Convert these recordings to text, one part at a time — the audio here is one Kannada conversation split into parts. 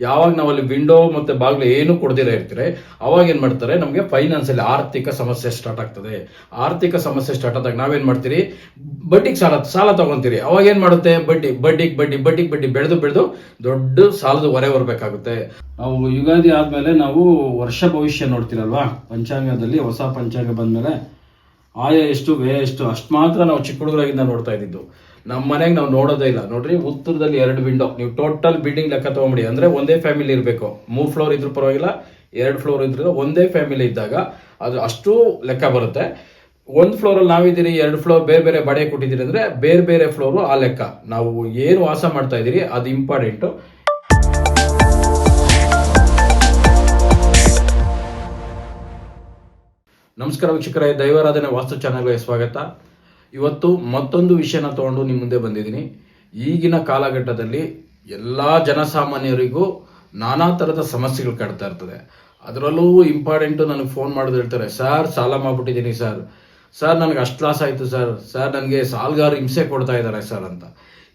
ಯಾವಾಗ ನಾವು ಅಲ್ಲಿ ವಿಂಡೋ ಮತ್ತೆ ಬಾಗಿಲು ಏನು ಕೊಡದಿರ ಇರ್ತೀರಿ, ಅವಾಗ ಏನ್ ಮಾಡ್ತಾರೆ, ನಮಗೆ ಫೈನಾನ್ಸ್ ಅಲ್ಲಿ ಆರ್ಥಿಕ ಸಮಸ್ಯೆ ಸ್ಟಾರ್ಟ್ ಆಗ್ತದೆ. ಆರ್ಥಿಕ ಸಮಸ್ಯೆ ಸ್ಟಾರ್ಟ್ ಆದಾಗ ನಾವೇನ್ ಮಾಡ್ತೀರಿ, ಬಡ್ಡಿಗೆ ಸಾಲ ಸಾಲ ತಗೊಂತೀರಿ. ಅವಾಗ ಏನ್ ಮಾಡುತ್ತೆ, ಬಡ್ಡಿ, ಬಡ್ಡಿಗೆ ಬಡ್ಡಿ ಬಡ್ಡಿಗೆ ಬಡ್ಡಿ ಬೆಳೆದು ಬೆಳೆದು ದೊಡ್ಡ ಸಾಲದ ಹೊರೆ ಬರಬೇಕಾಗುತ್ತೆ. ನಾವು ಯುಗಾದಿ ಆದ್ಮೇಲೆ ನಾವು ವರ್ಷ ಭವಿಷ್ಯ ನೋಡ್ತೀರಲ್ವಾ? ಪಂಚಾಂಗದಲ್ಲಿ ಹೊಸ ಪಂಚಾಂಗ ಬಂದ್ಮೇಲೆ ಆಯ ಎಷ್ಟು, ವ್ಯಯ ಎಷ್ಟು, ಅಷ್ಟು ಮಾತ್ರ ನಾವು ಚಿಕ್ಕ ಹುಡುಗರಾಗಿಂದ ನೋಡ್ತಾ ಇದ್ದಿದ್ದು. ನಮ್ಮ ಮನೆಗೆ ನಾವು ನೋಡೋದೇ ಇಲ್ಲ. ನೋಡ್ರಿ, ಉತ್ತರದಲ್ಲಿ ಎರಡು ವಿಂಡೋ ನೀವು ಟೋಟಲ್ ಬಿಲ್ಡಿಂಗ್ ಲೆಕ್ಕ ತಗೊಂಬಿಡಿ. ಅಂದ್ರೆ ಒಂದೇ ಫ್ಯಾಮಿಲಿ ಇರಬೇಕು. ಮೂರು ಫ್ಲೋರ್ ಇದ್ರೂ ಪರವಾಗಿಲ್ಲ, ಎರಡು ಫ್ಲೋರ್ ಇದ್ರೂ ಒಂದೇ ಫ್ಯಾಮಿಲಿ ಇದ್ದಾಗ ಅದು ಅಷ್ಟು ಲೆಕ್ಕ ಬರುತ್ತೆ. ಒಂದು ಫ್ಲೋರಲ್ಲಿ ನಾವಿದ್ದೀರಿ, ಎರಡು ಫ್ಲೋರ್ ಬೇರೆ ಬೇರೆ ಬಡೆ ಕೊಟ್ಟಿದ್ದೀರಿ ಅಂದ್ರೆ ಬೇರೆ ಬೇರೆ ಫ್ಲೋರು ಆ ಲೆಕ್ಕ. ನಾವು ಏನು ವಾಸ ಮಾಡ್ತಾ ಇದ್ದೀರಿ, ಅದು ಇಂಪಾರ್ಟೆಂಟು ನಮಸ್ಕಾರ ವೀಕ್ಷಕರೇ, ದೈವಾರಾಧನೆ ವಾಸ್ತು ಚಾನಲ್ಗೆ ಸ್ವಾಗತ. ಇವತ್ತು ಮತ್ತೊಂದು ವಿಷಯನ ತಗೊಂಡು ನಿಮ್ಮ ಮುಂದೆ ಬಂದಿದ್ದೀನಿ. ಈಗಿನ ಕಾಲಘಟ್ಟದಲ್ಲಿ ಎಲ್ಲ ಜನಸಾಮಾನ್ಯರಿಗೂ ನಾನಾ ಥರದ ಸಮಸ್ಯೆಗಳು ಕಾಡ್ತಾ ಇರ್ತದೆ. ಅದರಲ್ಲೂ ಇಂಪಾರ್ಟೆಂಟು ನನಗೆ ಫೋನ್ ಮಾಡೋದು ಹೇಳ್ತಾರೆ ಸರ್ ಸಾಲ ಮಾಡ್ಬಿಟ್ಟಿದ್ದೀನಿ ಸರ್ ಸರ್ ನನಗೆ ಅಷ್ಟು ಲಾಸ್ ಆಯಿತು ಸರ್ ಸರ್ ನನಗೆ ಸಾಲಗಾರ ಹಿಂಸೆ ಕೊಡ್ತಾ ಇದ್ದಾರೆ ಸರ್ ಅಂತ.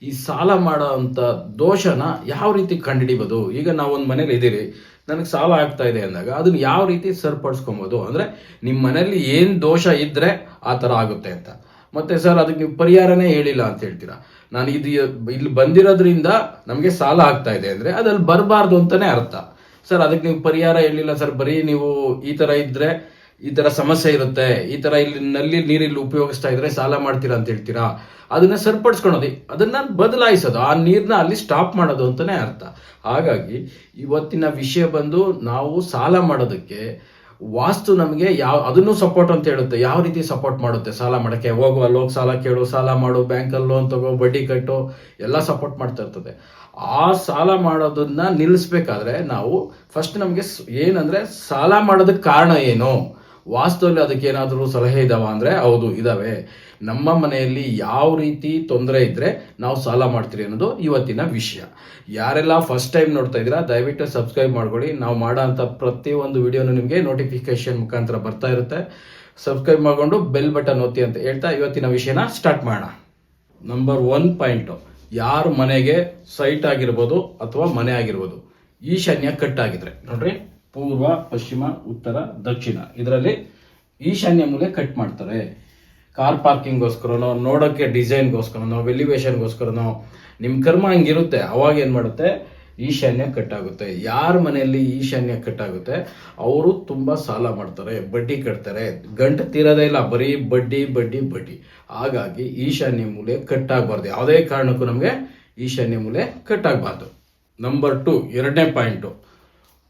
ಈ ಸಾಲ ಮಾಡೋ ಅಂಥ ದೋಷನ ಯಾವ ರೀತಿ ಕಂಡುಹಿಡಿಬೋದು? ಈಗ ನಾವೊಂದು ಮನೇಲಿ ಇದ್ದೀರಿ, ನನಗೆ ಸಾಲ ಆಗ್ತಾ ಇದೆ ಅಂದಾಗ ಅದನ್ನ ಯಾವ ರೀತಿ ಸರಿಪಡಿಸ್ಕೊಬೋದು? ಅಂದರೆ ನಿಮ್ಮ ಮನೇಲಿ ಏನು ದೋಷ ಇದ್ದರೆ ಆ ಥರ ಆಗುತ್ತೆ ಅಂತ. ಮತ್ತೆ ಸರ್ ಅದಕ್ಕೆ ನೀವು ಪರಿಹಾರನೇ ಹೇಳಿಲ್ಲ ಅಂತ ಹೇಳ್ತೀರಾ? ನಾನು ಇದು ಇಲ್ಲಿ ಬಂದಿರೋದ್ರಿಂದ ನಮಗೆ ಸಾಲ ಆಗ್ತಾ ಇದೆ ಅಂದರೆ ಅದಲ್ಲಿ ಬರಬಾರ್ದು ಅಂತಲೇ ಅರ್ಥ. ಸರ್, ಅದಕ್ಕೆ ನೀವು ಪರಿಹಾರ ಹೇಳಿಲ್ಲ ಸರ್. ಬರೀ ನೀವು ಈ ಥರ ಇದ್ದರೆ ಈ ಥರ ಸಮಸ್ಯೆ ಇರುತ್ತೆ. ಈ ಥರ ಇಲ್ಲಿ ನಲ್ಲಿ ನೀರಿಲ್ಲಿ ಉಪಯೋಗಿಸ್ತಾ ಇದ್ರೆ ಸಾಲ ಮಾಡ್ತೀರಾ ಅಂತ ಹೇಳ್ತೀರಾ? ಅದನ್ನ ಸರಿಪಡಿಸ್ಕೊಳೋದು ಅದನ್ನ ಬದಲಾಯಿಸೋದು. ಆ ನೀರನ್ನ ಅಲ್ಲಿ ಸ್ಟಾಪ್ ಮಾಡೋದು ಅಂತಾನೆ ಅರ್ಥ. ಹಾಗಾಗಿ ಇವತ್ತಿನ ವಿಷಯ ಬಂದು ನಾವು ಸಾಲ ಮಾಡೋದಕ್ಕೆ ವಾಸ್ತು ನಮಗೆ ಯಾವ, ಅದನ್ನು ಸಪೋರ್ಟ್ ಅಂತ ಹೇಳುತ್ತೆ. ಯಾವ ರೀತಿ ಸಪೋರ್ಟ್ ಮಾಡುತ್ತೆ? ಸಾಲ ಮಾಡೋಕ್ಕೆ ಹೋಗುವ ಅಲ್ಲಿ ಹೋಗಿ ಸಾಲ ಕೇಳು, ಸಾಲ ಮಾಡು ಬ್ಯಾಂಕಲ್ಲಿ ಲೋನ್ ತಗೋ, ಬಡ್ಡಿ ಕಟ್ಟು, ಎಲ್ಲ ಸಪೋರ್ಟ್ ಮಾಡ್ತಾ ಇರ್ತದೆ. ಆ ಸಾಲ ಮಾಡೋದನ್ನ ನಿಲ್ಲಿಸ್ಬೇಕಾದ್ರೆ ನಾವು ಫಸ್ಟ್ ನಮಗೆ ಏನಂದ್ರೆ ಸಾಲ ಮಾಡೋದಕ್ಕೆ ಕಾರಣ ಏನು? ವಾಸ್ತವದಲ್ಲಿ ಅದಕ್ಕೆ ಏನಾದರೂ ಸಲಹೆ ಇದಾವ ಅಂದ್ರೆ, ಹೌದು, ಇದಾವೆ. ನಮ್ಮ ಮನೆಯಲ್ಲಿ ಯಾವ ರೀತಿ ತೊಂದರೆ ಇದ್ರೆ ನಾವು ಸಾಲ ಮಾಡ್ತೀರಿ ಅನ್ನೋದು ಇವತ್ತಿನ ವಿಷಯ. ಯಾರೆಲ್ಲ ಫಸ್ಟ್ ಟೈಮ್ ನೋಡ್ತಾ ಇದ್ದೀರಾ, ದಯವಿಟ್ಟು ಸಬ್ಸ್ಕ್ರೈಬ್ ಮಾಡ್ಕೊಳ್ಳಿ. ನಾವು ಮಾಡೋ ಅಂಥ ಪ್ರತಿಯೊಂದು ವಿಡಿಯೋನು ನಿಮಗೆ ನೋಟಿಫಿಕೇಶನ್ ಮುಖಾಂತರ ಬರ್ತಾ ಇರುತ್ತೆ. ಸಬ್ಸ್ಕ್ರೈಬ್ ಮಾಡಿಕೊಂಡು ಬೆಲ್ ಬಟನ್ ಒತ್ತಿ ಅಂತ ಹೇಳ್ತಾ ಇವತ್ತಿನ ವಿಷಯನ ಸ್ಟಾರ್ಟ್ ಮಾಡೋಣ. ನಂಬರ್ ಒನ್ ಪಾಯಿಂಟು ಯಾರು ಮನೆಗೆ ಸೈಟ್ ಆಗಿರ್ಬೋದು ಅಥವಾ ಮನೆ ಆಗಿರ್ಬೋದು, ಈಶಾನ್ಯ ಕಟ್ಟಾಗಿದ್ರೆ. ನೋಡ್ರಿ. ಪೂರ್ವ, ಪಶ್ಚಿಮ, ಉತ್ತರ, ದಕ್ಷಿಣ. ಇದರಲ್ಲಿ ಈಶಾನ್ಯ ಮೂಲೆ ಕಟ್ ಮಾಡ್ತಾರೆ. ಕಾರ್ ಪಾರ್ಕಿಂಗ್ಗೋಸ್ಕರನೋ ನೋಡೋಕ್ಕೆ ಡಿಸೈನ್ಗೋಸ್ಕರನೋ ವೆಲಿವೇಶನ್ಗೋಸ್ಕರನೋ ನಿಮ್ಮ ಕರ್ಮ ಹಂಗಿರುತ್ತೆ. ಅವಾಗ ಏನು ಮಾಡುತ್ತೆ? ಈಶಾನ್ಯ ಕಟ್ಟಾಗುತ್ತೆ ಯಾರ ಮನೆಯಲ್ಲಿ ಈಶಾನ್ಯ ಕಟ್ಟಾಗುತ್ತೆ ಅವರು ತುಂಬ ಸಾಲ ಮಾಡ್ತಾರೆ, ಬಡ್ಡಿ ಕಟ್ತಾರೆ. ಗಂಟು ತೀರೋದೇ ಇಲ್ಲ, ಬರೀ ಬಡ್ಡಿ ಬಡ್ಡಿ ಬಡ್ಡಿ. ಹಾಗಾಗಿ ಈಶಾನ್ಯ ಮೂಲೆ ಕಟ್ಟಾಗಬಾರ್ದು ಯಾವುದೇ ಕಾರಣಕ್ಕೂ ನಮಗೆ ಈಶಾನ್ಯ ಮೂಲೆ ಕಟ್ಟಾಗಬಾರ್ದು ನಂಬರ್ ಟು ಎರಡನೇ ಪಾಯಿಂಟು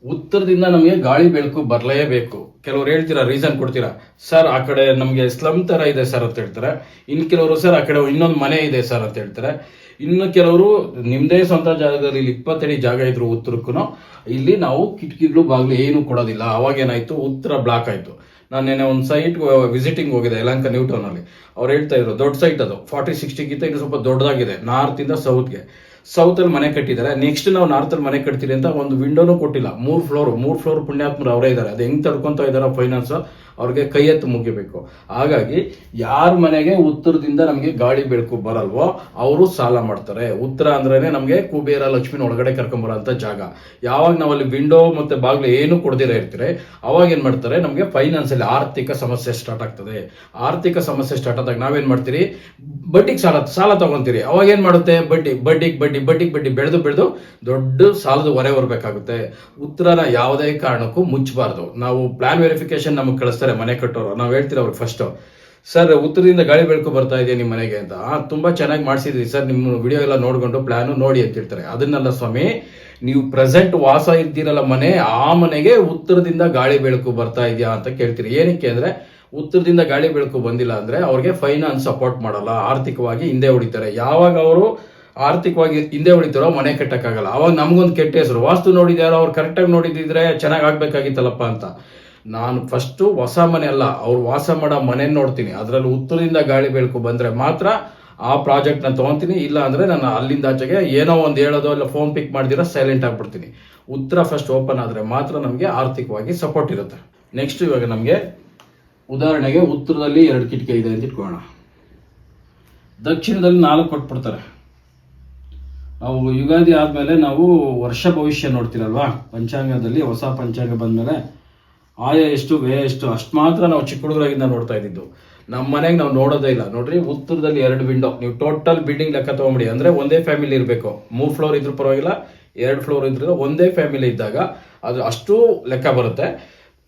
ಉತ್ತರದಿಂದ ನಮಗೆ ಗಾಳಿ ಬೆಳಕು ಬರಲೇಬೇಕು. ಕೆಲವರು ಹೇಳ್ತೀರಾ ರೀಸನ್ ಕೊಡ್ತೀರಾ? ಸರ್ ಆ ಕಡೆ ನಮಗೆ ಸ್ಲಮ್ ತರ ಇದೆ ಸರ್ ಅಂತ ಹೇಳ್ತಾರೆ. ಇನ್ನು ಕೆಲವರು ಸರ್ ಆ ಕಡೆ ಇನ್ನೊಂದು ಮನೆ ಇದೆ ಸರ್ ಅಂತ ಹೇಳ್ತಾರೆ. ಇನ್ನು ಕೆಲವರು ನಿಮ್ಮದೇ ಸ್ವಂತ ಜಾಗದಲ್ಲಿ ಇಲ್ಲಿ ಇಪ್ಪತ್ತಡಿ ಜಾಗ ಇದ್ರು ಉತ್ತರಕ್ಕೂ ಇಲ್ಲಿ ನಾವು ಕಿಟಕಿಗಳು, ಬಾಗಿಲು ಏನು ಕೊಡೋದಿಲ್ಲ. ಅವಾಗ ಏನಾಯ್ತು? ಉತ್ತರ ಬ್ಲಾಕ್ ಆಯ್ತು. ನಾನು ನಿನ್ನೆ ಒಂದು ಸೈಟ್ ವಿಸಿಟಿಂಗ್ ಹೋಗಿದೆ ಯಲಂಕ ನ್ಯೂ ಟೌನ್ ಅಲ್ಲಿ. ಅವ್ರು ಹೇಳ್ತಾ ಇದ್ರು, ದೊಡ್ಡ ಸೈಟ್ ಅದು. ಫಾರ್ಟಿ ಸಿಕ್ಸ್ಟಿಗಿಂತ ಇದು ಸ್ವಲ್ಪ ದೊಡ್ಡದಾಗಿದೆ ನಾರ್ತ್ ಇಂದ ಸೌತ್ಗೆ ಸೌತ್ ಅಲ್ಲಿ ಮನೆ ಕಟ್ಟಿದ್ದಾರೆ. ನೆಕ್ಸ್ಟ್ ನಾವು ನಾರ್ತ್ ಅಲ್ಲಿ ಮನೆ ಕಟ್ತೀರಿ ಅಂತ ಒಂದು ವಿಂಡೋನು ಕೊಟ್ಟಿಲ್ಲ. ಮೂರ್ ಫ್ಲೋರ್ ಮೂರ್ ಫ್ಲೋರ್ ಪುಣ್ಯಾತ್ಮರು ಅವರೇ ಇದ್ದಾರೆ. ಅದು ಹೆಂಗ್ ತಡ್ಕೊಂತ ಇದಾರ ಫೈನಾನ್ಸ್ ಅವ್ರಿಗೆ ಕೈ ಎತ್ತು ಮುಗಿಬೇಕು. ಹಾಗಾಗಿ ಯಾರ ಮನೆಗೆ ಉತ್ತರದಿಂದ ನಮಗೆ ಗಾಳಿ ಬೆಳಕು ಬರಲ್ವೋ ಅವರು ಸಾಲ ಮಾಡ್ತಾರೆ. ಉತ್ತರ ಅಂದ್ರೇನೆ ನಮಗೆ ಕುಬೇರ, ಲಕ್ಷ್ಮಿನ ಒಳಗಡೆ ಕರ್ಕೊಂಬರೋಂಥ ಜಾಗ. ಯಾವಾಗ ನಾವಲ್ಲಿ ವಿಂಡೋ ಮತ್ತೆ ಬಾಗಿಲು ಏನು ಕೊಡದಿರ ಇರ್ತೀರಿ, ಅವಾಗ ಏನ್ ಮಾಡ್ತಾರೆ, ನಮಗೆ ಫೈನಾನ್ಸ್ ಅಲ್ಲಿ ಆರ್ಥಿಕ ಸಮಸ್ಯೆ ಸ್ಟಾರ್ಟ್ ಆಗ್ತದೆ. ಆರ್ಥಿಕ ಸಮಸ್ಯೆ ಸ್ಟಾರ್ಟ್ ಆದಾಗ ನಾವೇನ್ ಮಾಡ್ತೀರಿ, ಬಡ್ಡಿಗೆ ಸಾಲ ಸಾಲ ತಗೊಂತೀರಿ. ಅವಾಗ ಏನ್ ಮಾಡುತ್ತೆ, ಬಡ್ಡಿ, ಬಡ್ಡಿಗೆ ಬಡ್ಡಿ ಬಡ್ಡಿಗೆ ಬಡ್ಡಿ ಬೆಳೆದು ಬೆಳೆದು ದೊಡ್ಡ ಸಾಲದ ಹೊರೆ ಬರಬೇಕಾಗುತ್ತೆ ಉತ್ತರನ ಯಾವುದೇ ಕಾರಣಕ್ಕೂ ಮುಚ್ಚಬಾರ್ದು ನಾವು ಪ್ಲಾನ್ ವೆರಿಫಿಕೇಶನ್ ನಮಗೆ ಕಳಿಸ್ತಾರೆ, ಮನೆ ಕಟ್ಟೋರು. ನಾವು ಹೇಳ್ತೀರ ಅವ್ರಿಗೆ ಫಸ್ಟ್ ಸರ್, ಉತ್ತರದಿಂದ ಗಾಳಿ ಬೆಳಕು ಬರ್ತಾ ಇದೆ ನಿಮ್ಮ ಮನೆಗೆ ಅಂತ. ತುಂಬಾ ಚೆನ್ನಾಗಿ ಮಾಡಿಸಿದ್ರಿ ಸರ್. ನಿಮ್ಮ ವಿಡಿಯೋ ಎಲ್ಲ ನೋಡ್ಕೊಂಡು ಪ್ಲಾನು ನೋಡಿ ಅಂತ ಹೇಳ್ತಾರೆ. ಅದನ್ನೆಲ್ಲ ಸ್ವಾಮಿ, ನೀವು ಪ್ರೆಸೆಂಟ್ ವಾಸ ಇದ್ದೀರಲ್ಲ ಮನೆ, ಆ ಮನೆಗೆ ಉತ್ತರದಿಂದ ಗಾಳಿ ಬೆಳಕು ಬರ್ತಾ ಇದೆಯಾ ಅಂತ ಕೇಳ್ತೀರಿ. ಏನಕ್ಕೆ ಅಂದ್ರೆ, ಉತ್ತರದಿಂದ ಗಾಳಿ ಬೆಳಕು ಬಂದಿಲ್ಲ ಅಂದ್ರೆ ಅವ್ರಿಗೆ ಫೈನಾನ್ಸ್ ಸಪೋರ್ಟ್ ಮಾಡಲ್ಲ. ಆರ್ಥಿಕವಾಗಿ ಹಿಂದೆ ಹೊಡಿತಾರೆ. ಯಾವಾಗ ಅವರು ಆರ್ಥಿಕವಾಗಿ ಹಿಂದೆ ಉಳಿತಾರೋ ಮನೆ ಕಟ್ಟಕ್ಕಾಗಲ್ಲ. ಅವಾಗ ನಮ್ಗೊಂದು ಕೆಟ್ಟ ಹೆಸರು. ವಾಸ್ತು ನೋಡಿದ್ಯಾರೋ ಅವ್ರು ಕರೆಕ್ಟಾಗಿ ನೋಡಿದಿದ್ರೆ ಚೆನ್ನಾಗಿ ಆಗ್ಬೇಕಾಗಿತ್ತಲ್ಲಪ್ಪ ಅಂತ. ನಾನು ಫಸ್ಟು ಹೊಸ ಮನೆ ಅಲ್ಲ, ಅವ್ರು ವಾಸ ಮಾಡೋ ಮನೆ ನೋಡ್ತೀನಿ. ಅದರಲ್ಲಿ ಉತ್ತರದಿಂದ ಗಾಳಿ ಬೆಳಕು ಬಂದ್ರೆ ಮಾತ್ರ ಆ ಪ್ರಾಜೆಕ್ಟ್ನ ತಗೊಂತೀನಿ. ಇಲ್ಲ ಅಂದ್ರೆ ನಾನು ಅಲ್ಲಿಂದ ಆಚೆಗೆ ಏನೋ ಒಂದು ಹೇಳೋದು ಇಲ್ಲ ಫೋನ್ ಪಿಕ್ ಮಾಡಿದಿರ ಸೈಲೆಂಟ್ ಆಗ್ಬಿಡ್ತೀನಿ. ಉತ್ತರ ಫಸ್ಟ್ ಓಪನ್ ಆದ್ರೆ ಮಾತ್ರ ನಮಗೆ ಆರ್ಥಿಕವಾಗಿ ಸಪೋರ್ಟ್ ಇರುತ್ತೆ. ನೆಕ್ಸ್ಟ್ ಇವಾಗ ನಮಗೆ ಉದಾಹರಣೆಗೆ ಉತ್ತರದಲ್ಲಿ ಎರಡು ಕಿಟಕಿ ಇದೆ ಅಂತ ಇಟ್ಕೊಳ್ಳೋಣ. ದಕ್ಷಿಣದಲ್ಲಿ ನಾಲ್ಕು ಕೊಟ್ಬಿಡ್ತಾರೆ. ನಾವು ಯುಗಾದಿ ಆದಮೇಲೆ ನಾವು ವರ್ಷ ಭವಿಷ್ಯ ನೋಡ್ತೀರಲ್ವಾ? ಪಂಚಾಂಗದಲ್ಲಿ ಹೊಸ ಪಂಚಾಂಗ ಬಂದಮೇಲೆ ಆಯ ಎಷ್ಟು, ವ್ಯಯ ಎಷ್ಟು, ಅಷ್ಟು ಮಾತ್ರ ನಾವು ಚಿಕ್ಕ ಹುಡುಗರಾಗಿಂದ ನೋಡ್ತಾ ಇದ್ದಿದ್ದು. ನಮ್ಮ ಮನೆಗೆ ನಾವು ನೋಡೋದೇ ಇಲ್ಲ. ನೋಡ್ರಿ, ಉತ್ತರದಲ್ಲಿ ಎರಡು ವಿಂಡೋ. ನೀವು ಟೋಟಲ್ ಬಿಲ್ಡಿಂಗ್ ಲೆಕ್ಕ ತಗೊಂಬಿಡಿ. ಅಂದ್ರೆ ಒಂದೇ ಫ್ಯಾಮಿಲಿ ಇರಬೇಕು. ಮೂರು ಫ್ಲೋರ್ ಇದ್ರೂ ಪರವಾಗಿಲ್ಲ, ಎರಡು ಫ್ಲೋರ್ ಇದ್ರೂ ಒಂದೇ ಫ್ಯಾಮಿಲಿ ಇದ್ದಾಗ ಅದು ಅಷ್ಟು ಲೆಕ್ಕ ಬರುತ್ತೆ.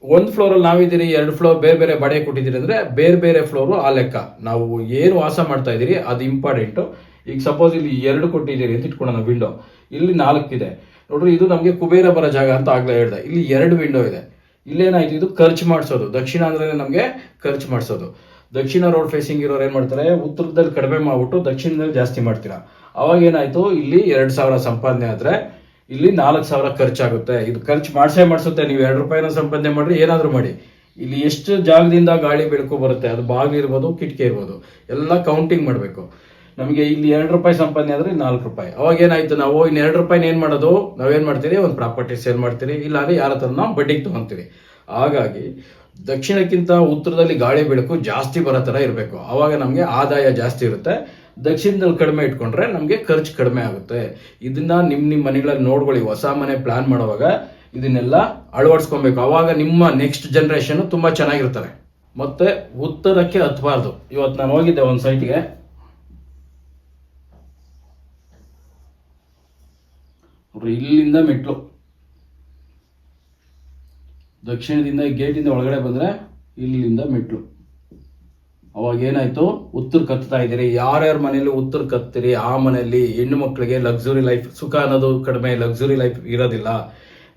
ಒಂದು ಫ್ಲೋರಲ್ಲಿ ನಾವಿದ್ದೀರಿ, ಎರಡು ಫ್ಲೋರ್ ಬೇರೆ ಬೇರೆ ಬಾಡಿಗೆ ಕೊಟ್ಟಿದ್ದೀರಿ ಅಂದ್ರೆ ಬೇರೆ ಬೇರೆ ಫ್ಲೋರು ಆ ಲೆಕ್ಕ. ನಾವು ಏನು ವಾಸ ಮಾಡ್ತಾ ಇದ್ದೀರಿ, ಅದು ಇಂಪಾರ್ಟೆಂಟು ಈಗ ಸಪೋಸ್ ಇಲ್ಲಿ ಎರಡು ಕೊಟ್ಟಿದ್ದೀರಿ ಅಂತ ಇಟ್ಕೊಳ್ಳೋಣ ವಿಂಡೋ ಇಲ್ಲಿ ನಾಲ್ಕಿದೆ. ನೋಡ್ರಿ, ಇದು ನಮಗೆ ಕುಬೇರ ಬರೋ ಜಾಗ ಅಂತ ಆಗ್ಲೇ ಹೇಳ್ದೆ. ಇಲ್ಲಿ ಎರಡು ವಿಂಡೋ ಇದೆ. ಇಲ್ಲೇನಾಯ್ತು? ಇದು ಖರ್ಚು ಮಾಡಿಸೋದು. ದಕ್ಷಿಣ ಅಂದ್ರೆ ನಮಗೆ ಖರ್ಚು ಮಾಡಿಸೋದು. ದಕ್ಷಿಣ ರೋಡ್ ಫೇಸಿಂಗ್ ಇರೋರು ಏನ್ ಮಾಡ್ತಾರೆ? ಉತ್ತರದಲ್ಲಿ ಕಡಿಮೆ ಮಾಡ್ಬಿಟ್ಟು ದಕ್ಷಿಣದಲ್ಲಿ ಜಾಸ್ತಿ ಮಾಡ್ತೀರಾ. ಅವಾಗ ಏನಾಯ್ತು? ಇಲ್ಲಿ ಎರಡ್ ಸಾವಿರ ಸಂಪಾದನೆ ಆದ್ರೆ ಇಲ್ಲಿ ನಾಲ್ಕು ಸಾವಿರ ಖರ್ಚಾಗುತ್ತೆ. ಇದು ಖರ್ಚು ಮಾಡಿಸೇ ಮಾಡಿಸುತ್ತೆ. ನೀವು ಎರಡು ರೂಪಾಯಿನ ಸಂಪಾದನೆ ಮಾಡ್ರಿ, ಏನಾದ್ರೂ ಮಾಡಿ. ಇಲ್ಲಿ ಎಷ್ಟು ಜಾಗದಿಂದ ಗಾಳಿ ಬೆಳಕು ಬರುತ್ತೆ? ಅದು ಬಾಗಿಲು ಇರ್ಬೋದು, ಕಿಟಕಿ ಇರ್ಬೋದು. ಎಲ್ಲ ಕೌಂಟಿಂಗ್ ಮಾಡಬೇಕು. ನಮಗೆ ಇಲ್ಲಿ ಎರಡು ರೂಪಾಯಿ ಸಂಪಾದನೆ ಆದರೆ ನಾಲ್ಕು ರೂಪಾಯಿ. ಅವಾಗ ಏನಾಯ್ತು ನಾವು, ಇನ್ನು ಎರಡು ರೂಪಾಯಿನ ಏನು ಮಾಡೋದು? ನಾವೇನು ಮಾಡ್ತೀರಿ? ಒಂದು ಪ್ರಾಪರ್ಟಿ ಸೇಲ್ ಮಾಡ್ತೀರಿ? ಇಲ್ಲ ಯಾರ ಹತ್ರ ನಾವು ಬಡ್ಡಿಗೆ ತೊಗೊತೀವಿ. ಹಾಗಾಗಿ ದಕ್ಷಿಣಕ್ಕಿಂತ ಉತ್ತರದಲ್ಲಿ ಗಾಳಿ ಬೆಳಕು ಜಾಸ್ತಿ ಬರೋ ಥರ ಇರಬೇಕು. ಆವಾಗ ನಮಗೆ ಆದಾಯ ಜಾಸ್ತಿ ಇರುತ್ತೆ. ದಕ್ಷಿಣದಲ್ಲಿ ಕಡಿಮೆ ಇಟ್ಕೊಂಡ್ರೆ ನಮಗೆ ಖರ್ಚು ಕಡಿಮೆ ಆಗುತ್ತೆ. ಇದನ್ನ ನಿಮ್ಮ ನಿಮ್ಮ ಮನೆಗಳಲ್ಲಿ ನೋಡ್ಕೊಳ್ಳಿ. ಹೊಸ ಮನೆ ಪ್ಲಾನ್ ಮಾಡುವಾಗ ಇದನ್ನೆಲ್ಲ ಅಳವಡಿಸ್ಕೊಬೇಕು. ಅವಾಗ ನಿಮ್ಮ ನೆಕ್ಸ್ಟ್ ಜನ್ರೇಷನ್ ತುಂಬ ಚೆನ್ನಾಗಿರ್ತಾರೆ. ಮತ್ತೆ ಉತ್ತರಕ್ಕೆ ಹತ್ತಬಾರ್ದು ಇವತ್ತು ನಾನು ಹೋಗಿದ್ದೆ ಒಂದು ಸೈಟ್ಗೆ ನೋಡ್ರಿ ಇಲ್ಲಿಂದ ಮೆಟ್ಲು. ದಕ್ಷಿಣದಿಂದ ಗೇಟಿಂದ ಒಳಗಡೆ ಬಂದ್ರೆ ಇಲ್ಲಿಂದ ಮೆಟ್ಲು. ಅವಾಗ ಏನಾಯ್ತು? ಉತ್ತರ ಕತ್ತಾ ಇದ್ದೀರಿ. ಯಾರ್ಯಾರ ಮನೆಯಲ್ಲಿ ಉತ್ತರ ಕತ್ತೀರಿ. ಆ ಮನೆಯಲ್ಲಿ ಹೆಣ್ಣು ಮಕ್ಕಳಿಗೆ ಲಕ್ಸುರಿ ಲೈಫ್ ಸುಖ ಅನ್ನೋದು ಕಡಿಮೆ ಲಕ್ಸುರಿ ಲೈಫ್ ಇರೋದಿಲ್ಲ.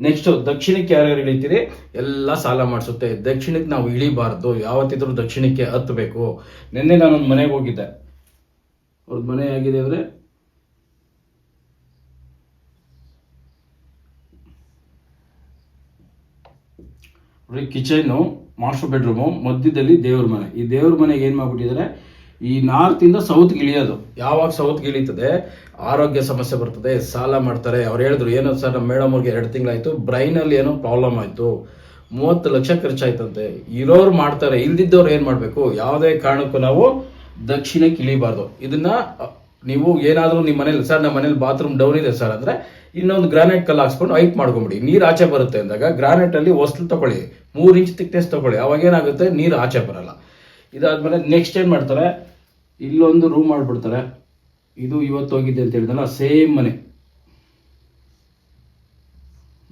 ನೆಕ್ಸ್ಟ್ ದಕ್ಷಿಣಕ್ಕೆ ಯಾರ್ಯಾರು ಇಳಿತೀರಿ? ಎಲ್ಲ ಸಾಲ ಮಾಡಿಸುತ್ತೆ. ದಕ್ಷಿಣಕ್ಕೆ ನಾವು ಇಳಿಬಾರ್ದು. ಯಾವತ್ತಿದ್ರೂ ದಕ್ಷಿಣಕ್ಕೆ ಹತ್ತಬೇಕು ನಿನ್ನೆ ನಾನೊಂದು ಮನೆಗೆ ಹೋಗಿದ್ದೆ. ಅವ್ರದ್ದು ಮನೆ ಆಗಿದೆ ಅಂದ್ರೆ ಕಿಚನ್ನು ಮಾಸ್ಟರ್ ಬೆಡ್ರೂಮು ಮಧ್ಯದಲ್ಲಿ ದೇವ್ರ ಮನೆ. ಈ ದೇವ್ರ ಮನೆಗೆ ಏನು ಮಾಡ್ಬಿಟ್ಟಿದ್ದಾರೆ? ಈ ನಾರ್ತಿಂದ ಸೌತ್ಗೆ ಇಳಿಯೋದು. ಯಾವಾಗ ಸೌತ್ ಇಳಿತದೆ? ಆರೋಗ್ಯ ಸಮಸ್ಯೆ ಬರ್ತದೆ, ಸಾಲ ಮಾಡ್ತಾರೆ. ಅವ್ರು ಹೇಳಿದ್ರು, ಏನೋ ಸರ್ ನಮ್ಮ ಮೇಡಮ್ ಅವ್ರಿಗೆ ಎರಡು ತಿಂಗಳಾಯ್ತು ಬ್ರೈನಲ್ಲಿ ಏನೋ ಪ್ರಾಬ್ಲಮ್ ಆಯಿತು. ಮೂವತ್ತು ಲಕ್ಷ ಖರ್ಚಾಯ್ತಂತೆ. ಇರೋರು ಮಾಡ್ತಾರೆ, ಇಲ್ದಿದ್ದವ್ರು ಏನು ಮಾಡಬೇಕು? ಯಾವುದೇ ಕಾರಣಕ್ಕೂ ನಾವು ದಕ್ಷಿಣಕ್ಕೆ ಇಳಿಬಾರ್ದು. ಇದನ್ನ, ನೀವು ಏನಾದರೂ ನಿಮ್ಮ ಮನೇಲಿ, ಸರ್ ನಮ್ಮ ಮನೇಲಿ ಬಾತ್ರೂಮ್ ಡೌನ್ ಇದೆ ಸರ್, ಅಂದ್ರೆ ಇನ್ನೊಂದು ಗ್ರಾನೈಟ್ ಕಲ್ಲು ಹಾಕ್ಸ್ಕೊಂಡು ಹೈಟ್ ಮಾಡ್ಕೊಂಬಿಡಿ. ನೀರು ಆಚೆ ಬರುತ್ತೆ ಅಂದಾಗ ಗ್ರಾನೈಟ್ ಅಲ್ಲಿ ಹೊಸ್ಲು ತಗೊಳ್ಳಿ. ಮೂರು ಇಂಚ್ ತಿಕ್ನೆಸ್ ತಗೊಳ್ಳಿ. ಅವಾಗ ಏನಾಗುತ್ತೆ? ನೀರು ಆಚೆ ಬರಲ್ಲ. ಇದಾದ್ಮೇಲೆ ನೆಕ್ಸ್ಟ್ ಏನು ಮಾಡ್ತಾರೆ? ಇಲ್ಲೊಂದು ರೂಮ್ ಮಾಡಿಬಿಡ್ತಾರೆ. ಇದು ಇವತ್ತು ಹೋಗಿದ್ದೆ ಅಂತ ಹೇಳಿದಲ್ಲ ಸೇಮ್ ಮನೆ.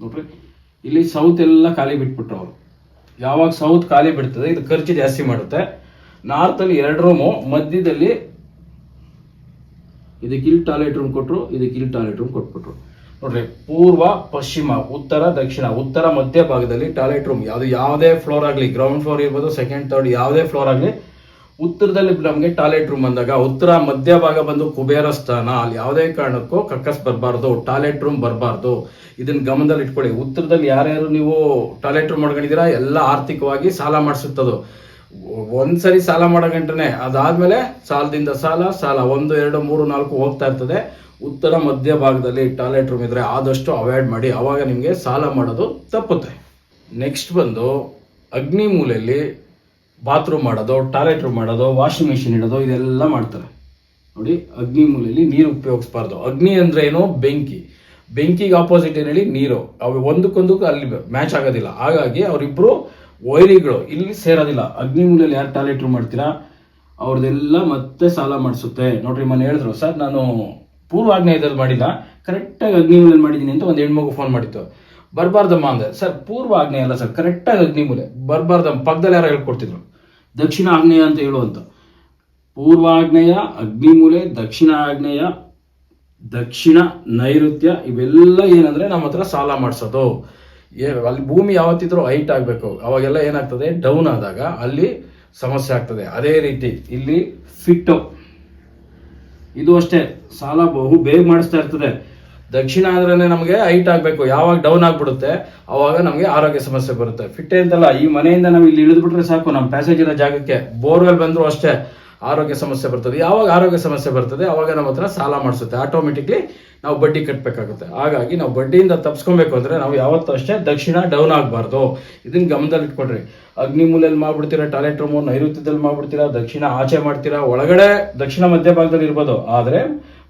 ನೋಡ್ರಿ. ಇಲ್ಲಿ ಸೌತ್ ಎಲ್ಲ ಖಾಲಿ ಬಿಟ್ಬಿಟ್ರು ಅವರು. ಯಾವಾಗ ಸೌತ್ ಖಾಲಿ ಬಿಡ್ತದೆ, ಇದು ಖರ್ಚು ಜಾಸ್ತಿ ಮಾಡುತ್ತೆ. ನಾರ್ತ್ ಅಲ್ಲಿ ಎರಡು ರೂಮು ಮಧ್ಯದಲ್ಲಿ ಇದಕ್ಕೆ ಇಲ್ಲಿ ಟಾಯ್ಲೆಟ್ ರೂಮ್ ಕೊಟ್ರು, ಇದಕ್ಕೆ ಇಲ್ಲಿ ಟಾಯ್ಲೆಟ್ ರೂಮ್ ಕೊಟ್ಬಿಟ್ರು. ನೋಡ್ರಿ, ಪೂರ್ವ, ಪಶ್ಚಿಮ, ಉತ್ತರ, ದಕ್ಷಿಣ, ಉತ್ತರ, ಮಧ್ಯ ಭಾಗದಲ್ಲಿ ಟಾಯ್ಲೆಟ್ ರೂಮ್, ಯಾವುದು ಯಾವುದೇ ಫ್ಲೋರ್ ಆಗಲಿ ಗ್ರೌಂಡ್ ಫ್ಲೋರ್ ಇರ್ಬೋದು ಸೆಕೆಂಡ್ ಥರ್ಡ್ ಯಾವುದೇ ಫ್ಲೋರ್ ಆಗಲಿ, ಉತ್ತರದಲ್ಲಿ ನಮಗೆ ಟಾಯ್ಲೆಟ್ ರೂಮ್ ಬಂದಾಗ, ಉತ್ತರ, ಮಧ್ಯ ಭಾಗ ಬಂದು ಕುಬೇರ ಸ್ಥಾನ, ಅಲ್ಲಿ ಯಾವುದೇ ಕಾರಣಕ್ಕೂ ಕಕ್ಕಸ್ ಬರಬಾರ್ದು, ಟಾಯ್ಲೆಟ್ ರೂಮ್ ಬರಬಾರ್ದು. ಇದನ್ನ ಗಮನದಲ್ಲಿ ಇಟ್ಕೊಳ್ಳಿ. ಉತ್ತರದಲ್ಲಿ ಯಾರ್ಯಾರು ನೀವು ಟಾಯ್ಲೆಟ್ ರೂಮ್ ಮಾಡ್ಕೊಂಡಿದ್ದೀರಾ, ಎಲ್ಲ ಆರ್ಥಿಕವಾಗಿ ಸಾಲ ಮಾಡಿಸುತ್ತದು. ಒಂದ್ಸರಿ ಸಾಲ ಮಾಡೋ ಗಂಟನೆ, ಅದಾದ್ಮೇಲೆ ಸಾಲದಿಂದ ಸಾಲ ಸಾಲ ಒಂದು, ಎರಡು, ಮೂರು, ನಾಲ್ಕು ಹೋಗ್ತಾ ಇರ್ತದೆ. ಉತ್ತರ ಮಧ್ಯ ಭಾಗದಲ್ಲಿ ಟಾಯ್ಲೆಟ್ ರೂಮ್ ಇದ್ರೆ ಆದಷ್ಟು ಅವಾಯ್ಡ್ ಮಾಡಿ, ಅವಾಗ ನಿಮಗೆ ಸಾಲ ಮಾಡೋದು ತಪ್ಪುತ್ತೆ. ನೆಕ್ಸ್ಟ್ ಬಂದು ಅಗ್ನಿ ಮೂಲೆಯಲ್ಲಿ ಬಾತ್ರೂಮ್ ಮಾಡೋದು, ಟಾಯ್ಲೆಟ್ ರೂಮ್ ಮಾಡೋದು ವಾಷಿಂಗ್ ಮಿಷಿನ್ ಇಡೋದು, ಇದೆಲ್ಲ ಮಾಡ್ತಾರೆ. ನೋಡಿ, ಅಗ್ನಿ ಮೂಲೆಯಲ್ಲಿ ನೀರು ಉಪಯೋಗಿಸ್ಬಾರ್ದು. ಅಗ್ನಿ ಅಂದ್ರೆ ಏನು? ಬೆಂಕಿ. ಬೆಂಕಿಗೆ ಆಪೋಸಿಟ್ ಏನ್ ಹೇಳಿ ನೀರು. ಅವು ಒಂದಕ್ಕೊಂದು ಅಲ್ಲಿ ಮ್ಯಾಚ್ ಆಗೋದಿಲ್ಲ. ಹಾಗಾಗಿ ಅವರಿಬ್ರು ವೈರಿಗಳು ಇಲ್ಲಿ ಸೇರೋದಿಲ್ಲ. ಅಗ್ನಿ ಮೂಲೆಯಲ್ಲಿ ಯಾರು ಟಾಯ್ಲೆಟ್ ರೂಮ್ ಮಾಡ್ತೀರಾ? ಅವ್ರದ್ದೆಲ್ಲ ಮತ್ತೆ ಸಾಲ ಮಾಡಿಸುತ್ತೆ. ನೋಡ್ರಿ ಮನೆ ಹೇಳಿದ್ರು, ಸರ್, ನಾನು ಪೂರ್ವಾಗ್ನೇಯದಲ್ಲಿ ಮಾಡಿಲ್ಲ ಕರೆಕ್ಟಾಗಿ ಅಗ್ನಿ ಮೂಲೆಯಲ್ಲಿ ಮಾಡಿದ್ದೀನಿ ಅಂತ ಒಂದು ಹೆಣ್ಮಗು ಫೋನ್ ಮಾಡಿತ್ತು. ಬರಬಾರ್ದಮ್ಮ ಅಂದೆ. ಸರ್ ಪೂರ್ವ ಆಗ್ನೇಯ ಅಲ್ಲ ಸರ್ ಕರೆಕ್ಟಾಗಿ ಅಗ್ನಿ ಮೂಲೆ ಬರಬಾರ್ದಮ್ಮ, ಪಕ್ಕದಲ್ಲಿ ಯಾರೋ ಹೇಳ್ಕೊಡ್ತಿದ್ರು. ದಕ್ಷಿಣ ಆಗ್ನೇಯ ಅಂತ ಹೇಳುವಂತ ಪೂರ್ವಾಗ್ನೇಯ, ಅಗ್ನಿಮೂಲೆ, ದಕ್ಷಿಣ ಆಗ್ನೇಯ, ದಕ್ಷಿಣ ನೈಋತ್ಯ, ಇವೆಲ್ಲ ಏನಂದ್ರೆ ನಮ್ಮ ಹತ್ರ ಸಾಲ ಮಾಡಿಸೋದು. ಅಲ್ಲಿ ಭೂಮಿ ಯಾವತ್ತಿದ್ರೂ ಹೈಟ್ ಆಗಬೇಕು. ಅವಾಗೆಲ್ಲ ಏನಾಗ್ತದೆ? ಡೌನ್ ಆದಾಗ ಅಲ್ಲಿ ಸಮಸ್ಯೆ ಆಗ್ತದೆ. ಅದೇ ರೀತಿ ಇಲ್ಲಿ ಫಿಟ್ಟು ಇದು ಅಷ್ಟೇ. ಸಾಲ ಬಹು ಬೇಗ ಮಾಡಿಸ್ತಾ ಇರ್ತದೆ. ದಕ್ಷಿಣ ಆದ್ರೆ ನಮಗೆ ಹೈಟ್ ಆಗಬೇಕು. ಯಾವಾಗ ಡೌನ್ ಆಗ್ಬಿಡುತ್ತೆ, ಅವಾಗ ನಮಗೆ ಆರೋಗ್ಯ ಸಮಸ್ಯೆ ಬರುತ್ತೆ. ಫಿಟ್ಟೆ ಅಂತಲ್ಲ, ಈ ಮನೆಯಿಂದ ನಾವು ಇಲ್ಲಿ ಇಳಿದ್ಬಿಟ್ರೆ ಸಾಕು, ನಮ್ಮ ಪ್ಯಾಸೇಜ್ ಇರೋ ಜಾಗಕ್ಕೆ. ಬೋರ್ವೆಲ್ ಬಂದ್ರು ಅಷ್ಟೇ ಆರೋಗ್ಯ ಸಮಸ್ಯೆ ಬರ್ತದೆ. ಯಾವಾಗ ಆರೋಗ್ಯ ಸಮಸ್ಯೆ ಬರ್ತದೆ, ಅವಾಗ ನಮ್ಮ ಹತ್ರ ಸಾಲ ಮಾಡಿಸುತ್ತೆ. ಆಟೋಮೆಟಿಕ್ಲಿ ನಾವು ಬಡ್ಡಿ ಕಟ್ಟಬೇಕಾಗುತ್ತೆ ಹಾಗಾಗಿ ನಾವು ಬಡ್ಡಿಯಿಂದ ತಪ್ಸ್ಕೊಬೇಕು ಅಂದ್ರೆ ನಾವು ಯಾವತ್ತೂ ಅಷ್ಟೇ ದಕ್ಷಿಣ ಡೌನ್ ಆಗಬಾರ್ದು. ಇದನ್ನ ಗಮನದಲ್ಲಿ ಇಟ್ಕೊಡ್ರಿ ಅಗ್ನಿ ಮೂಲೆಯಲ್ಲಿ ಮಾಡ್ಬಿಡ್ತೀರಾ, ಟಾಯ್ಲೆಟ್ ರೂಮು ನೈಋತ್ಯದಲ್ಲಿ ಮಾಡ್ಬಿಡ್ತೀರಾ, ದಕ್ಷಿಣ ಆಚೆ ಮಾಡ್ತೀರಾ, ಒಳಗಡೆ ದಕ್ಷಿಣ ಮಧ್ಯ ಭಾಗದಲ್ಲಿ ಇರ್ಬೋದು. ಆದರೆ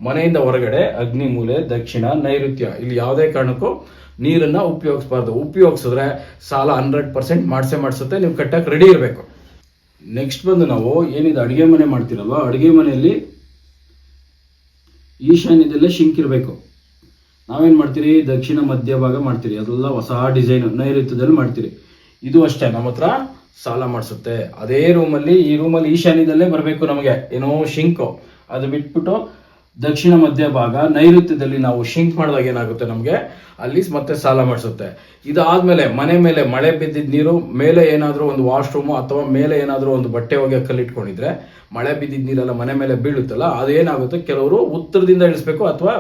ಮನೆಯಿಂದ ಹೊರಗಡೆ ಅಗ್ನಿ ಮೂಲೆ ದಕ್ಷಿಣ, ನೈಋತ್ಯ ಇಲ್ಲಿ ಯಾವುದೇ ಕಾರಣಕ್ಕೂ ನೀರನ್ನ ಉಪಯೋಗಿಸ್ಬಾರ್ದು. ಉಪಯೋಗಿಸಿದ್ರೆ ಸಾಲ ಹಂಡ್ರೆಡ್ ಪರ್ಸೆಂಟ್ ಮಾಡಿಸೇ ಮಾಡಿಸುತ್ತೆ, ನೀವು ಕಟ್ಟಕ್ಕೆ ರೆಡಿ ಇರಬೇಕು. ನೆಕ್ಸ್ಟ್ ಬಂದು ನಾವು ಏನಿದೆ ಅಡುಗೆ ಮನೆ ಮಾಡ್ತೀರಲ್ವ? ಅಡುಗೆ ಮನೆಯಲ್ಲಿ ಈಶಾನ್ಯದಲ್ಲೇ ಶಿಂಕ್ ಇರಬೇಕು. ನಾವೇನು ಮಾಡ್ತೀರಿ? ದಕ್ಷಿಣ ಮಧ್ಯಭಾಗ ಮಾಡ್ತೀರಿ. ಅದೆಲ್ಲ ಹೊಸ ಡಿಸೈನ್ ನೈಋತ್ಯದಲ್ಲಿ ಮಾಡ್ತೀರಿ. ಇದು ಅಷ್ಟೇ, ನಮ್ಮ ಹತ್ರ ಸಾಲ ಮಾಡಿಸುತ್ತೆ. ಅದೇ ರೂಮಲ್ಲಿ ಈ ರೂಮಲ್ಲಿ ಈಶಾನ್ಯದಲ್ಲೇ ಬರಬೇಕು ನಮಗೆ. ಏನೋ ಶಿಂಕು ಅದು ಬಿಟ್ಬಿಟ್ಟು ದಕ್ಷಿಣ ಮಧ್ಯ ಭಾಗ ನೈಋತ್ಯದಲ್ಲಿ ನಾವು ಶಿಂಕ್ ಮಾಡಿದಾಗ ಏನಾಗುತ್ತೆ ನಮಗೆ? ಅಲ್ಲಿ ಮತ್ತೆ ಸಾಲ ಮಾಡಿಸುತ್ತೆ. ಇದಾದ್ಮೇಲೆ ಮನೆ ಮೇಲೆ ಮಳೆ ಬಿದ್ದಿದ್ದ ನೀರು, ಮೇಲೆ ಏನಾದರೂ ಒಂದು ವಾಶ್ರೂಮು ಅಥವಾ ಮೇಲೆ ಏನಾದರೂ ಒಂದು ಬಟ್ಟೆ ಒಗೆ ಕಲ್ಲಿಟ್ಕೊಂಡಿದ್ರೆ ಮಳೆ ಬಿದ್ದಿದ್ದ ನೀರೆಲ್ಲ ಮನೆ ಮೇಲೆ ಬೀಳುತ್ತಲ್ಲ, ಅದೇನಾಗುತ್ತೆ? ಕೆಲವರು ಉತ್ತರದಿಂದ ಇಳಿಸ್ಬೇಕು ಅಥವಾ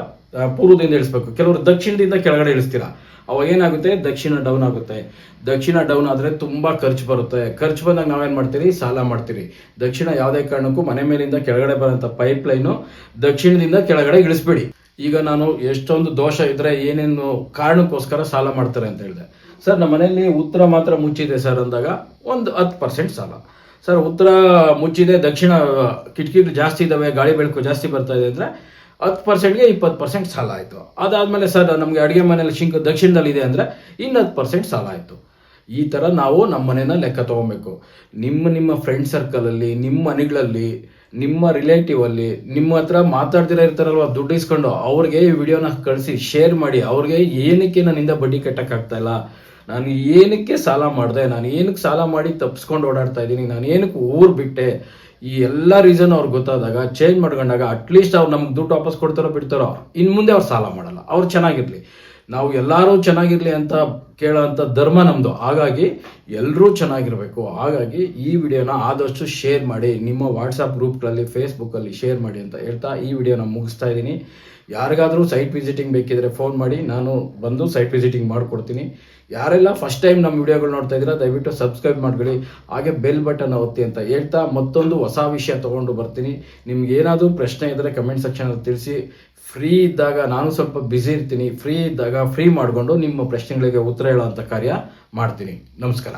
ಪೂರ್ವದಿಂದ ಇಳಿಸ್ಬೇಕು. ಕೆಲವರು ದಕ್ಷಿಣದಿಂದ ಕೆಳಗಡೆ ಇಳಿಸ್ತೀರಾ? ಅವಾಗ ಏನಾಗುತ್ತೆ? ದಕ್ಷಿಣ ಡೌನ್ ಆಗುತ್ತೆ. ದಕ್ಷಿಣ ಡೌನ್ ಆದರೆ ತುಂಬಾ ಖರ್ಚು ಬರುತ್ತೆ. ಖರ್ಚು ಬಂದಾಗ ನಾವೇನ್ ಮಾಡ್ತೀರಿ? ಸಾಲ ಮಾಡ್ತೀರಿ. ದಕ್ಷಿಣ ಯಾವುದೇ ಕಾರಣಕ್ಕೂ ಮನೆ ಮೇಲಿಂದ ಕೆಳಗಡೆ ಬರೋಂಥ ಪೈಪ್ ಲೈನು ದಕ್ಷಿಣದಿಂದ ಕೆಳಗಡೆ ಇಳಿಸ್ಬೇಡಿ. ಈಗ ನಾನು ಎಷ್ಟೊಂದು ದೋಷ ಇದ್ರೆ ಏನೇನು ಕಾರಣಕ್ಕೋಸ್ಕರ ಸಾಲ ಮಾಡ್ತಾರೆ ಅಂತ ಹೇಳಿದೆ. ಸರ್, ನಮ್ಮ ಮನೆಯಲ್ಲಿ ಉತ್ತರ ಮಾತ್ರ ಮುಚ್ಚಿದೆ ಸರ್ ಅಂದಾಗ ಒಂದು ಹತ್ತು ಪರ್ಸೆಂಟ್ ಸಾಲ. ಸರ್, ಉತ್ತರ ಮುಚ್ಚಿದೆ, ದಕ್ಷಿಣ ಕಿಟಕಿಗಳು ಜಾಸ್ತಿ ಇದ್ದಾವೆ ಗಾಳಿ ಬೆಳಕು ಜಾಸ್ತಿ ಬರ್ತಾ ಇದೆ ಅಂದ್ರೆ ಹತ್ತು ಪರ್ಸೆಂಟ್ಗೆ ಇಪ್ಪತ್ತು ಪರ್ಸೆಂಟ್ ಸಾಲ ಆಯಿತು ಅದಾದಮೇಲೆ ಸರ್, ನಮಗೆ ಅಡುಗೆ ಮನೇಲಿ ಶಿಂಕ್ ದಕ್ಷಿಣದಲ್ಲಿದೆ ಅಂದರೆ ಇನ್ನತ್ತು ಪರ್ಸೆಂಟ್ ಸಾಲ ಆಯಿತು ಈ ಥರ ನಾವು ನಮ್ಮ ಮನೇನ ಲೆಕ್ಕ ತೊಗೊಬೇಕು. ನಿಮ್ಮ ನಿಮ್ಮ ಫ್ರೆಂಡ್ ಸರ್ಕಲಲ್ಲಿ ನಿಮ್ಮ ಮನೆಗಳಲ್ಲಿ, ನಿಮ್ಮ ರಿಲೇಟಿವ್ ಅಲ್ಲಿ, ನಿಮ್ಮ ಹತ್ರ ಮಾತಾಡ್ತಿರೋ ಇರ್ತಾರಲ್ವ, ದುಡ್ಡು ಇಸ್ಕೊಂಡು ಅವ್ರಿಗೆ ಈ ವಿಡಿಯೋನ ಕಳಿಸಿ ಶೇರ್ ಮಾಡಿ, ಅವ್ರಿಗೆ ಏನಕ್ಕೆ ನನ್ನಿಂದ ಬಡ್ಡಿ ಕಟ್ಟೋಕ್ಕಾಗ್ತಾಯಿಲ್ಲ ನಾನು ಏನಕ್ಕೆ ಸಾಲ ಮಾಡಿದೆ? ನಾನು ಏನಕ್ಕೆ ಸಾಲ ಮಾಡಿ ತಪ್ಪಿಸ್ಕೊಂಡು ಓಡಾಡ್ತಾ ಇದ್ದೀನಿ? ನಾನು ಏನಕ್ಕೆ ಊರು ಬಿಟ್ಟೆ? ಈ ಎಲ್ಲ ರೀಸನ್ ಅವ್ರಿಗೆ ಗೊತ್ತಾದಾಗ ಚೇಂಜ್ ಮಾಡ್ಕೊಂಡಾಗ ಅಟ್ಲೀಸ್ಟ್ ಅವ್ರು ನಮ್ಗೆ ದುಡ್ಡು ವಾಪಸ್ ಕೊಡ್ತಾರೋ ಬಿಡ್ತಾರೋ ಇನ್ನು ಮುಂದೆ ಅವ್ರು ಸಾಲ ಮಾಡಲ್ಲ. ಅವ್ರು ಚೆನ್ನಾಗಿರಲಿ. ನಾವು ಎಲ್ಲರೂ ಚೆನ್ನಾಗಿರಲಿ ಅಂತ ಕೇಳೋಂಥ ಧರ್ಮ ನಮ್ಮದು ಹಾಗಾಗಿ ಎಲ್ಲರೂ ಚೆನ್ನಾಗಿರಬೇಕು. ಹಾಗಾಗಿ ಈ ವಿಡಿಯೋನ ಆದಷ್ಟು ಶೇರ್ ಮಾಡಿ. ನಿಮ್ಮ ವಾಟ್ಸಪ್ ಗ್ರೂಪ್ಗಳಲ್ಲಿ ಫೇಸ್ಬುಕ್ಕಲ್ಲಿ ಶೇರ್ ಮಾಡಿ ಅಂತ ಹೇಳ್ತಾ ಈ ವಿಡಿಯೋನ ಮುಗಿಸ್ತಾ ಇದ್ದೀನಿ. ಯಾರಿಗಾದರೂ ಸೈಟ್ ವಿಸಿಟಿಂಗ್ ಬೇಕಿದ್ರೆ ಫೋನ್ ಮಾಡಿ, ನಾನು ಬಂದು ಸೈಟ್ ವಿಸಿಟಿಂಗ್ ಮಾಡಿಕೊಡ್ತೀನಿ. ಯಾರೆಲ್ಲ ಫಸ್ಟ್ ಟೈಮ್ ನಮ್ಮ ವಿಡಿಯೋಗಳು ನೋಡ್ತಾ ಇದ್ದೀರಾ, ದಯವಿಟ್ಟು ಸಬ್ಸ್ಕ್ರೈಬ್ ಮಾಡ್ಕೊಳ್ಳಿ. ಹಾಗೆ ಬೆಲ್ ಬಟನ್ ಒತ್ತಿ ಅಂತ ಹೇಳ್ತಾ ಮತ್ತೊಂದು ಹೊಸ ವಿಷಯ ತೊಗೊಂಡು ಬರ್ತೀನಿ. ನಿಮ್ಗೆ ಏನಾದರೂ ಪ್ರಶ್ನೆ ಇದ್ದರೆ ಕಮೆಂಟ್ ಸೆಕ್ಷನಲ್ಲಿ ತಿಳಿಸಿ. ಫ್ರೀ ಇದ್ದಾಗ ನಾನು ಸ್ವಲ್ಪ ಬ್ಯುಸಿ ಇರ್ತೀನಿ. ಫ್ರೀ ಇದ್ದಾಗ ಫ್ರೀ ಮಾಡಿಕೊಂಡು ನಿಮ್ಮ ಪ್ರಶ್ನೆಗಳಿಗೆ ಉತ್ತರ ಹೇಳೋಂಥ ಕಾರ್ಯ ಮಾಡ್ತೀನಿ. ನಮಸ್ಕಾರ.